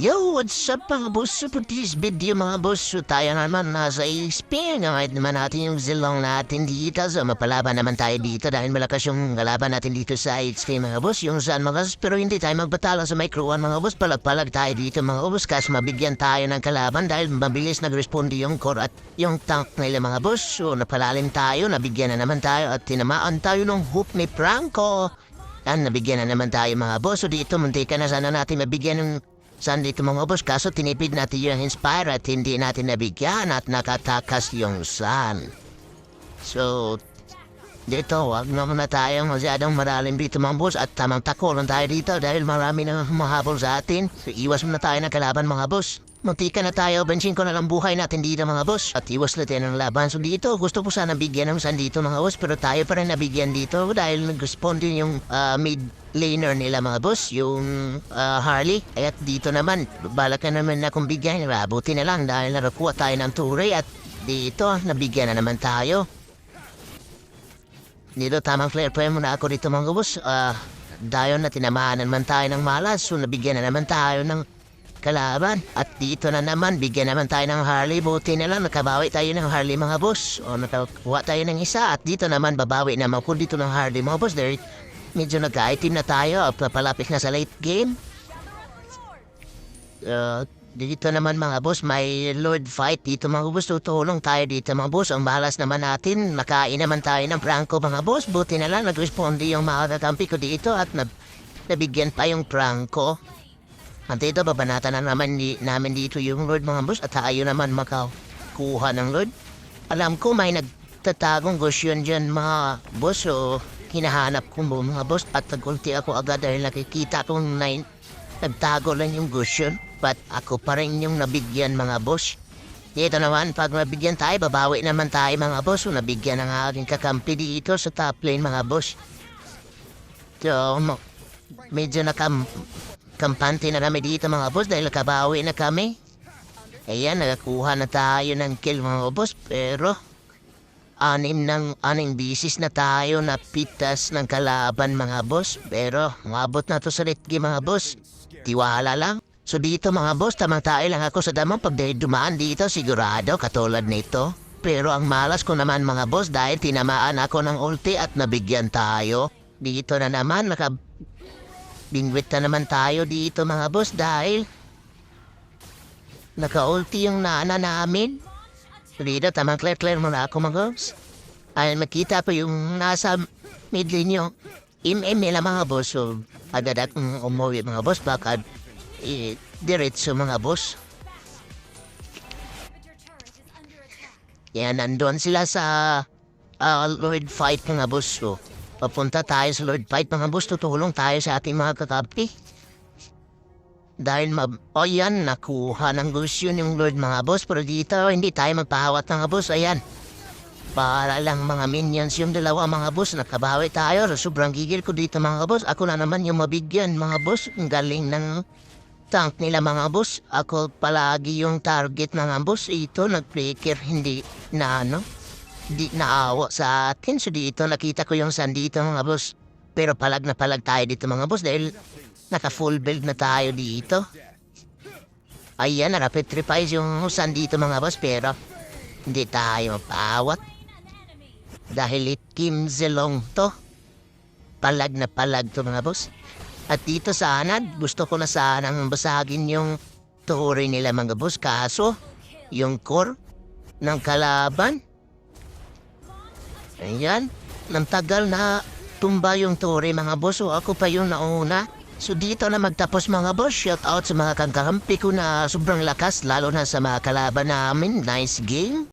Yo, what's up mga boss? For this video mga boss, tayo naman nasa XP. Ngayon naman natin yung zilong natin dito. So mapalaban naman tayo dito dahil malakas yung kalaban natin dito sa XP mga boss. Yung saan mga boss, pero hindi tayo magbatala sa micro one mga boss. Palag-palag tayo dito mga boss kasi mabigyan tayo ng kalaban dahil mabilis nag-responde yung core at yung tank nila mga boss. So napalalim tayo, nabigyan na naman tayo at tinamaan tayo ng hook ni Franco. Yan, nabigyan na naman tayo mga boss. So dito, munti ka na sana natin mabigyan ng Saan dito mga boss, kaso tinipid natin yung Inspire at hindi natin nabigyan at nakatakas yung Sun. So, dito, wag na muna tayo masyadong maralim dito mga boss at tamang takulan tayo dito dahil marami na humahabol sa atin. So, iwas muna tayo ng kalaban mga boss. Muntika na tayo, bensin ko na lang buhay natin dito mga boss. At iwas natin ang laban. So dito, gusto ko sana bigyan ng san dito mga boss. Pero tayo pa rin nabigyan dito dahil nag-respond din yung ah, mid laner nila mga boss. Yung ah, Harley. At dito naman, balak na naman na kung bigyan. Abuti na lang dahil narakuha tayo ng Ture. At dito, nabigyan na naman tayo. Dito, tamang flare prayer muna ako dito mga boss. Ah, dahil na tinamaan naman tayo ng malas. So nabigyan na naman tayo ng kalaban. At dito na naman, bigyan naman tayo ng Harley. Buti na lang, nakabawi tayo ng Harley mga boss. O nakakuha tayo ng isa. At dito naman, babawi naman po dito ng Harley mga boss. There, medyo nagka-item na tayo. Papalapit na sa late game. Uh, dito naman mga boss, may Lord fight dito mga boss. Tutulong tayo dito mga boss. Ang balas naman natin, nakain naman tayo ng Franco mga boss. Buti na lang, nag-responde yung mga kakampi ko dito at nab nabigyan pa yung Franco. At ito, babanatan na naman di, namin dito yung Lord mga boss at tayo naman makakuha ng Lord. Alam ko may nagtatagong gusyon dyan mga boss o hinahanap ko mo mga boss at nagulti ako agad dahil nakikita kong nine, nagtago lang yung gusyon. But ako pa rin yung nabigyan mga boss. Dito naman, pag nabigyan tayo, babawi naman tayo mga boss. So, nabigyan ng aking kakampi dito sa top lane mga boss. So, medyo nakam kampante na kami dito mga boss dahil nakabawi na kami. Ayan, nakakuha na tayo ng kill mga boss pero anim ng aning bisis na tayo na pitas ng kalaban mga boss. Pero umabot na to sa late mga boss. Tiwala lang. So dito mga boss, tamang tayo lang ako sa damang pag dumaan dito sigurado katulad nito. Pero ang malas ko naman mga boss dahil tinamaan ako ng ulti at nabigyan tayo. Dito na naman, naka Bingwit na naman tayo dito mga boss dahil naka-ulti yung nana namin. Dito, tamang clear-clear mo na ako mga boss. Ay makita ko yung nasa mid yung MM nila mga boss. So, agad akong umuwi mga boss. Baka eh, diretso mga boss. Yan, nandun sila sa ah, Lord Fight mga boss. So, papunta tayo sa Lord Fight mga boss. Tutulong tayo sa ating mga kakapi. Dahil mab... O yan, nakuha ng gusto yung Lord mga boss. Pero dito, hindi tayo magpahawat mga boss. Ayan. Para lang mga minions yung dalawa mga boss. Nakabawi tayo. Sobrang gigil ko dito mga boss. Ako na naman yung mabigyan mga boss. Ang galing ng tank nila mga boss. Ako palagi yung target mga boss. Ito, nag-breaker, hindi na ano. Di naawa sa atin. So dito, nakita ko yung sun dito mga boss. Pero palag na palag tayo dito mga boss dahil naka-full build na tayo dito. Ayan, narapetrifies yung sun dito mga boss pero hindi tayo mapawat. Dahil it Kim Zelong to. Palag na palag to mga boss. At dito sana, gusto ko na sanang basagin yung turi nila mga boss. Kaso, yung core ng kalaban. Ayan, nang tagal na tumba yung turi mga boss. So ako pa yung nauna. So dito na magtapos mga boss. Shout out sa mga kangkakampi ko na sobrang lakas. Lalo na sa mga kalaban namin. Nice game.